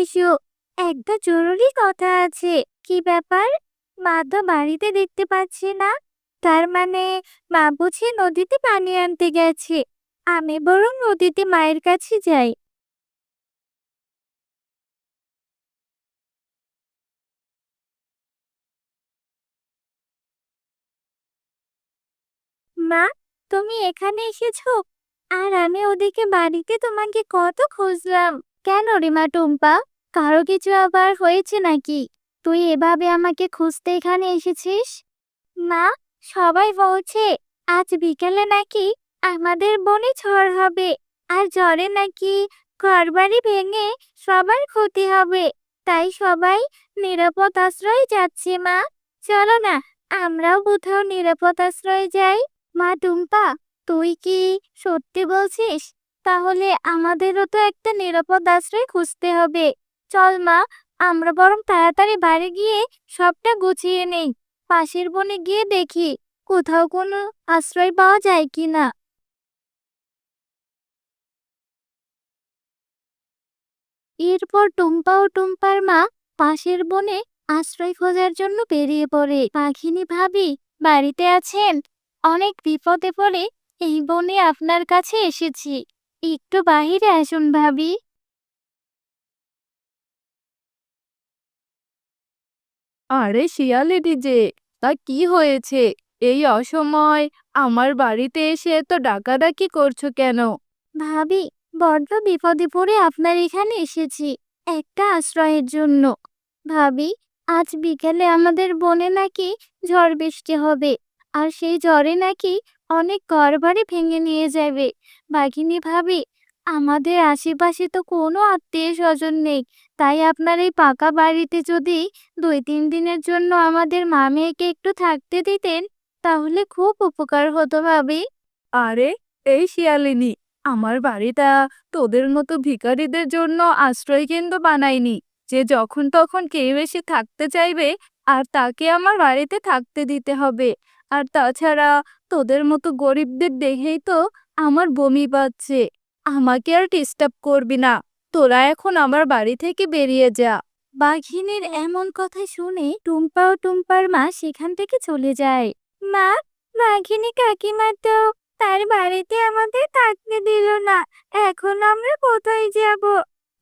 এসো। একটা জরুরি কথা আছে। কি ব্যাপার? মা তো বাড়িতে দেখতে পাচ্ছি না। তার মানে মা বুঝি নদীতে পানি আনতে গেছে। আমি বরং নদীতে মায়ের কাছে যাই। মা, তুমি এখানে এসেছ? আর আমি ওদিকে বাড়িতে তোমাকে কত খুঁজলাম। কেন রে মা টুম্পা? কারও কিছু আবার হয়েছে নাকি? তুই এভাবে আমাকে খুঁজতে এখানে এসেছিস? মা, সবাই বলছে আজ বিকেলে নাকি আমাদের বনে ঝড় হবে, আর ঝড়ে নাকি ঘরবাড়ি ভেঙে সবার ক্ষতি হবে, তাই সবাই নিরাপদ আশ্রয়ে যাচ্ছে, মা। চলো না, আমরাও কোথাও নিরাপদ আশ্রয়ে যাই। মা টুম্পা, তুই কি সত্যি বলছিস? তাহলে আমাদেরও তো একটা নিরাপদ আশ্রয় খুঁজতে হবে। চল মা, আমরা বরং তাড়াতাড়ি বাড়ি গিয়ে সবটা গুছিয়ে নেই। পাশের বনে গিয়ে দেখি কোথাও কোনো আশ্রয় পাওয়া যায় কিনা এরপর টুম্পা ও টুম্পার মা পাশের বনে আশ্রয় খোঁজার জন্য বেরিয়ে পড়ে। পাখিনি ভাবি, বাড়িতে আছেন? অনেক বিপদে পড়ে এই বনে আপনার কাছে এসেছি। একটু বাহিরে আসুন ভাবি। আরে শিয়ালিনী যে, তা কি হয়েছে? এই অসময় আমার বাড়িতে এসে এত ডাকাডাকি করছ কেন? ভাবি, বড্ড বিপদে পড়ে আপনার এখানে এসেছি, একটা আশ্রয়ের জন্য। ভাবি, আজ বিকেলে আমাদের বনে নাকি ঝড় বৃষ্টি হবে, আর সেই ঝড়ে নাকি অনেক ঘরবাড়ি ভেঙে নিয়ে যাবে। বাঘিনী ভাবি আমাদের আশেপাশে তো কোনো আত্মীয় স্বজন নেই। তাই আপনার এই পাকা বাড়িতে যদি দুই, তিন দিনের জন্য আমাদের মা মেয়েকে একটু থাকতে দিতেন, তাহলে খুব উপকার হতো ভাবি। আরে, এই শিয়ালিনী, আমার বাড়িটা তোদের মতো ভিখারিদের জন্য আশ্রয় কেন্দ্র বানাইনি যে যখন তখন কেউ এসে থাকতে চাইবে, আর তাকে আমার বাড়িতে থাকতে দিতে হবে। আর তাছাড়া তোদের মতো গরিবদের দেখেই তো আমার বমি পাচ্ছে। আমাকে আর ডিস্টার্ব করবি না। তোরা এখন আমার বাড়ি থেকে বেরিয়ে যা। বাঘিনীর এমন কথা শুনে টুম্পা ও টুম্পার মা সেখান থেকে চলে যায়। মা, বাঘিনী কাকিমা তো তার বাড়িতে আমাদের থাকতে দিল না। এখন আমরা কোথায় যাব?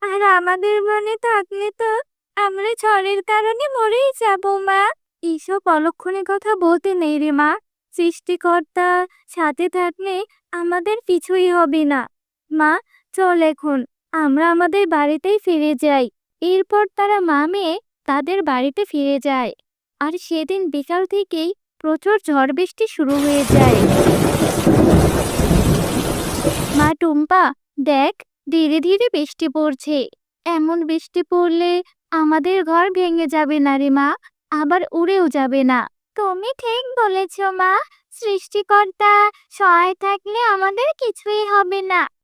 আর আমাদের বনে থাকলে তো আমরা ঝড়ের কারণে মরেই যাব, মা। এইসব অলক্ষণের কথা বলতে নেই রে মা। সৃষ্টিকর্তা সাথে থাকলে আমাদের কিছুই হবে না। মা, চল এখন। আমরা আমাদের বাড়িতেই ফিরে যাই। এরপর তারা মা, মেয়ে তাদের বাড়িতে ফিরে যায়। আর সেদিন বিকাল থেকেই প্রচুর ঝড় বৃষ্টি শুরু হয়ে যায়। মা, টুম্পা, দেখ, ধীরে ধীরে বৃষ্টি পড়ছে। এমন বৃষ্টি পড়লে আমাদের ঘর ভেঙে যাবে না রে মা, আবার উড়েও যাবে না। তুমি ঠিক বলেছ মা, সৃষ্টিকর্তা সহায় থাকলে আমাদের কিছুই হবে না।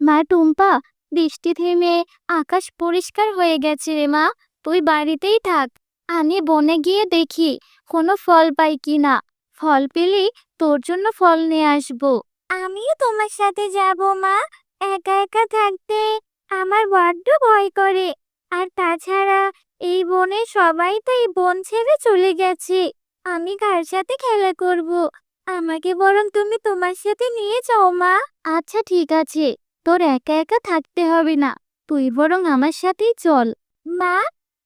মা টুম্পা বৃষ্টি থেমে আকাশ পরিষ্কার হয়ে গেছে রে মা, তুই বাড়িতেই থাক। আমি বনে গিয়ে দেখি কোনো ফল পাই কিনা। ফল পেলে তোর জন্য ফল নিয়ে আসব। আমিও তোমার সাথে যাব মা, একা একা থাকতে আমার বড্ড ভয় করে। আর তাছাড়া এই বনে সবাই তো এই বন ছেড়ে চলে গেছে। আমি কার সাথে খেলা করব? আমাকে বরং তুমি তোমার সাথে নিয়ে যাও মা। আচ্ছা ঠিক আছে। তোর একা একা থাকতে হবে না। তুই বরং আমার সাথেই চল। মা,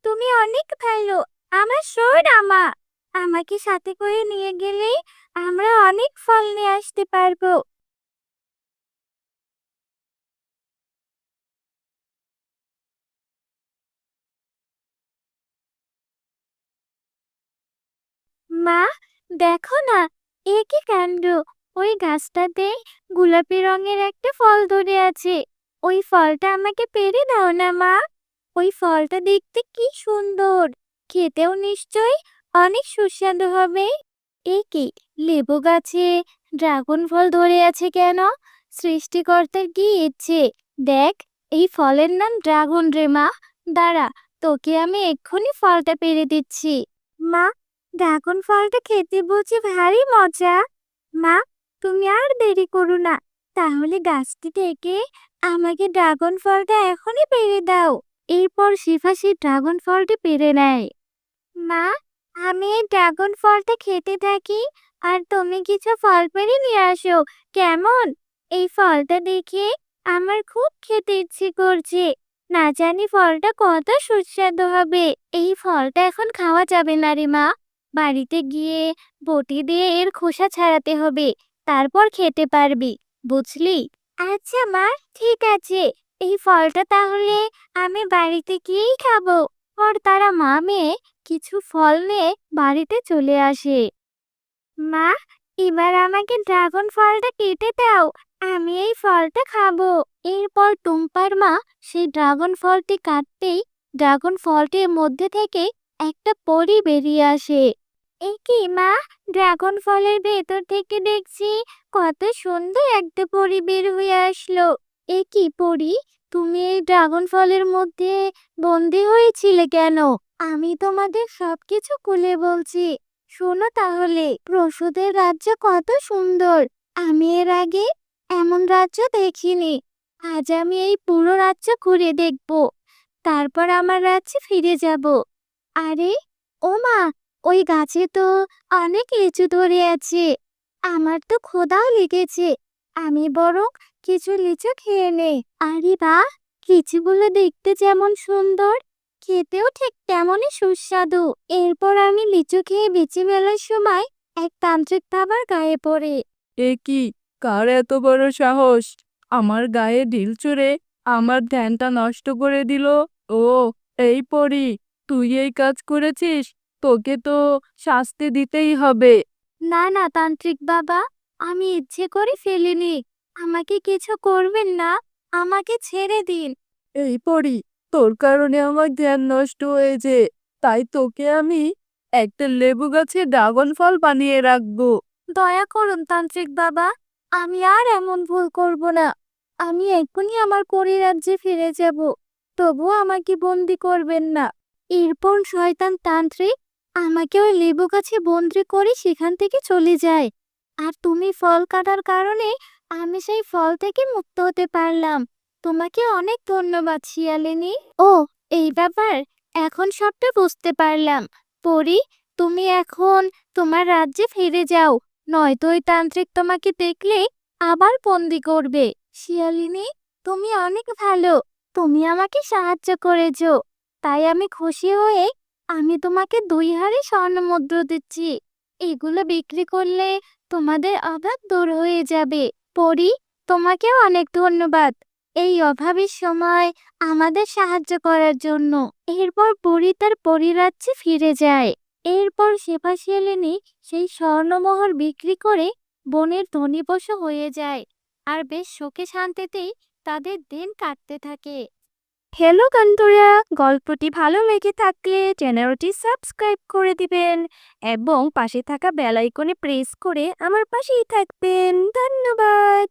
তুমি অনেক ভালো। আমার সোনা মা আমাকে সাথে করে নিয়ে গেলেই আমরা অনেক ফল নিয়ে আসতে পারব। মা, দেখো না, এ কি কাণ্ড। ওই গাছটাতে গোলাপি রঙের একটা ফল ধরে আছে। ওই ফলটা আমাকে পেরে দাও না, মা। ওই ফলটা দেখতে কি সুন্দর। খেতেও নিশ্চয়ই অনেক সুস্বাদু হবে। এ কি, লেবু গাছে ড্রাগন ফল ধরে আছে কেন? সৃষ্টিকর্তার কি ইচ্ছে? দেখ, এই ফলের নাম ড্রাগন রে, মা। দাঁড়া, তোকে আমি এক্ষুনি ফলটা পেরে দিচ্ছি। মা, ড্রাগন ফলটা খেতে বুঝি ভারী মজা। মা তুমি আর দেরি করো না। তাহলে গাছটি থেকে আমাকে ড্রাগন ফলটা এখনই পেরে দাও। এরপর শিফা সেই ড্রাগন ফলটি পেরে নেয়। মা, আমি এই ড্রাগন ফলটা খেতে থাকি আর তুমি কিছু ফল পেরে নিয়ে আসো। কেমন? এই ফলটা দেখে আমার খুব খেতে ইচ্ছে করছে। না জানি ফলটা কত সুস্বাদু হবে। এই ফলটা এখন খাওয়া যাবে না রে মা। বাড়িতে গিয়ে বটি দিয়ে এর খোসা ছাড়াতে হবে। তারপর খেতে পারবি, বুঝলি? আচ্ছা মা, ঠিক আছে। এই ফলটা তাহলে আমি বাড়িতে গিয়েই খাব। পর তারা মা মেয়ে কিছু ফল নিয়ে বাড়িতে চলে আসে। মা, এবার আমাকে ড্রাগন ফলটা কেটে দাও, আমি এই ফলটা খাব। এরপর টুম্পার মা সেই ড্রাগন ফলটি কাটতেই ড্রাগন ফলটির মধ্যে থেকে একটা পরি বেরিয়ে আসে। এ কি মা? ড্রাগন ফলের ভেতর থেকে দেখছি কত সুন্দর একটা পরি বের হয়ে আসলো। এ কি পরি? তুমি এই ড্রাগন ফলের মধ্যে বন্দি হয়েছিলে কেন? আমি তোমাদের সবকিছু খুলে বলছি। শোনো তাহলে প্রসূদের রাজ্য কত সুন্দর। আমি এর আগে এমন রাজ্য দেখিনি। আজ আমি এই পুরো রাজ্য ঘুরে দেখব। তারপর আমার রাজ্যে ফিরে যাব। আরে ও মা ওই গাছে তো অনেক লিচু ধরে আছে। আমার তো খোদাও লেগেছে। আমি বরং কিছু লিচু খেয়ে নে আরে বাহ লিচুগুলো দেখতে যেমন সুন্দর, খেতেও ঠিক তেমনই সুস্বাদু। এরপর আমি লিচু খেয়ে বেঁচে ফেলার সময় এক তান্ত্রিক খাবার গায়ে পড়ে। এ কি? কার এত বড় সাহস? আমার গায়ে ঢিল ছুঁড়ে আমার ধ্যানটা নষ্ট করে দিল। ও, এই পরি, তুই এই কাজ করেছিস? তোকে তো শাস্তি দিতেই হবে। না না তান্ত্রিক বাবা আমি ইচ্ছে করে ফেলিনি। আমাকে কিছু করবেন না আমাকে ছেড়ে দিন। এই পরি তোর কারণে আমার ধ্যান নষ্ট হয়েছে। তাই তোকে আমি একটা লেবু গাছে ড্রাগন ফল বানিয়ে রাখব। দয়া করুন তান্ত্রিক বাবা আমি আর এমন ভুল করব না। আমি এক্ষুনি আমার করি রাজ্যে ফিরে যাব তবুও আমাকে বন্দি করবেন না। এরপর শয়তান তান্ত্রিক আমাকে ওই লেবু গাছে বন্দি করে সেখান থেকে চলে যায়। আর তুমি ফল কাটার কারণে আমি সেই ফল থেকে মুক্ত হতে পারলাম। তোমাকে অনেক ধন্যবাদ, শিয়ালিনী। ও, এই ব্যাপার, এখন সবটা বুঝতে পারলাম। পরি, তুমি এখন তোমার রাজ্যে ফিরে যাও, নয়তো ওই তান্ত্রিক তোমাকে দেখলে আবার বন্দি করবে। শিয়ালিনী, তুমি অনেক ভালো, তুমি আমাকে সাহায্য করেছ। তাই আমি খুশি হয়ে আমি তোমাকে দুই হাড়ি স্বর্ণ মুদ্র দিচ্ছি। এগুলো বিক্রি করলে তোমাদের অভাব দূর হয়ে যাবে। পরি, তোমাকেও অনেক ধন্যবাদ। এই অভাবের সময় আমাদের সাহায্য করার জন্য। এরপর পরি তার পরিরাজ্যে ফিরে যায়। এরপর শেফা শিয়ালিনী সেই স্বর্ণমোহর বিক্রি করে বনের ধনী পশু হয়ে যায়। আর বেশ সুখে শান্তিতেই তাদের দিন কাটতে থাকে। হ্যালো কান্তরা গল্পটি ভালো লেগে থাকলে চ্যানেলটি সাবস্ক্রাইব করে দিবেন এবং পাশে থাকা বেল আইকনে প্রেস করে আমার পাশেই থাকবেন। ধন্যবাদ।